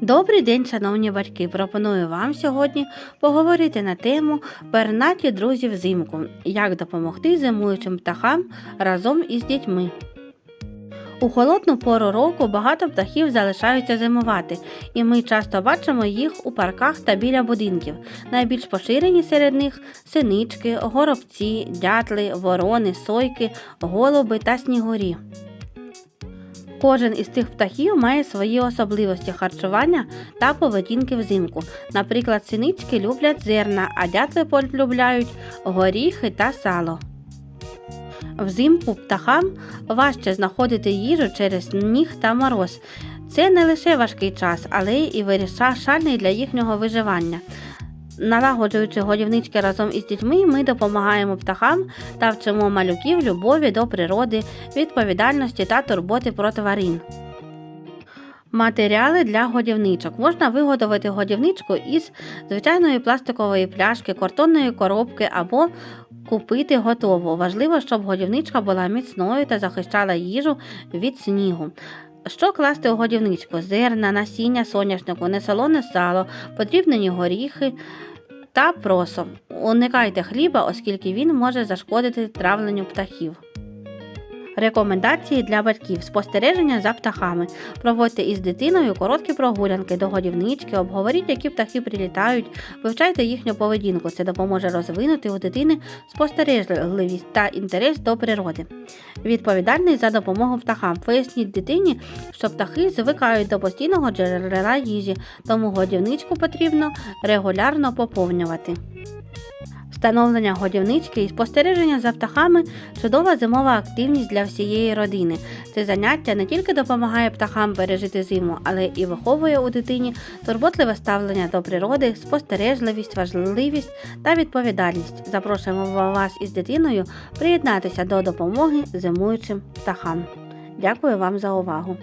Добрий день, шановні батьки! Пропоную вам сьогодні поговорити на тему пернаті друзі взимку, як допомогти зимуючим птахам разом із дітьми. У холодну пору року багато птахів залишаються зимувати, і ми часто бачимо їх у парках та біля будинків. Найбільш поширені серед них синички, горобці, дятли, ворони, сойки, голуби та снігурі. Кожен із цих птахів має свої особливості харчування та поведінки взимку. Наприклад, синички люблять зерна, а дятли полюбляють горіхи та сало. Взимку птахам важче знаходити їжу через сніг та мороз. Це не лише важкий час, але і вирішальний для їхнього виживання. Налагоджуючи годівнички разом із дітьми, ми допомагаємо птахам та вчимо малюків любові до природи, відповідальності та турботи про тварин. Матеріали для годівничок. Можна виготовити годівничку із звичайної пластикової пляшки, картонної коробки або купити готову. Важливо, щоб годівничка була міцною та захищала їжу від снігу. Що класти у годівничку? Зерна, насіння соняшнику, несолоне сало, подрібнені горіхи та просо. Уникайте хліба, оскільки він може зашкодити травленню птахів. Рекомендації для батьків: спостереження за птахами. Проводьте із дитиною короткі прогулянки до годівнички, обговоріть, які птахи прилітають, вивчайте їхню поведінку. Це допоможе розвинути у дитини спостережливість та інтерес до природи. Відповідальність за допомогу птахам. Поясніть дитині, що птахи звикають до постійного джерела їжі, тому годівничку потрібно регулярно поповнювати. Встановлення годівнички і спостереження за птахами чудова зимова активність для всієї родини. Це заняття не тільки допомагає птахам пережити зиму, але і виховує у дитині турботливе ставлення до природи, спостережливість, важливість та відповідальність. Запрошуємо вас із дитиною приєднатися до допомоги зимуючим птахам. Дякую вам за увагу!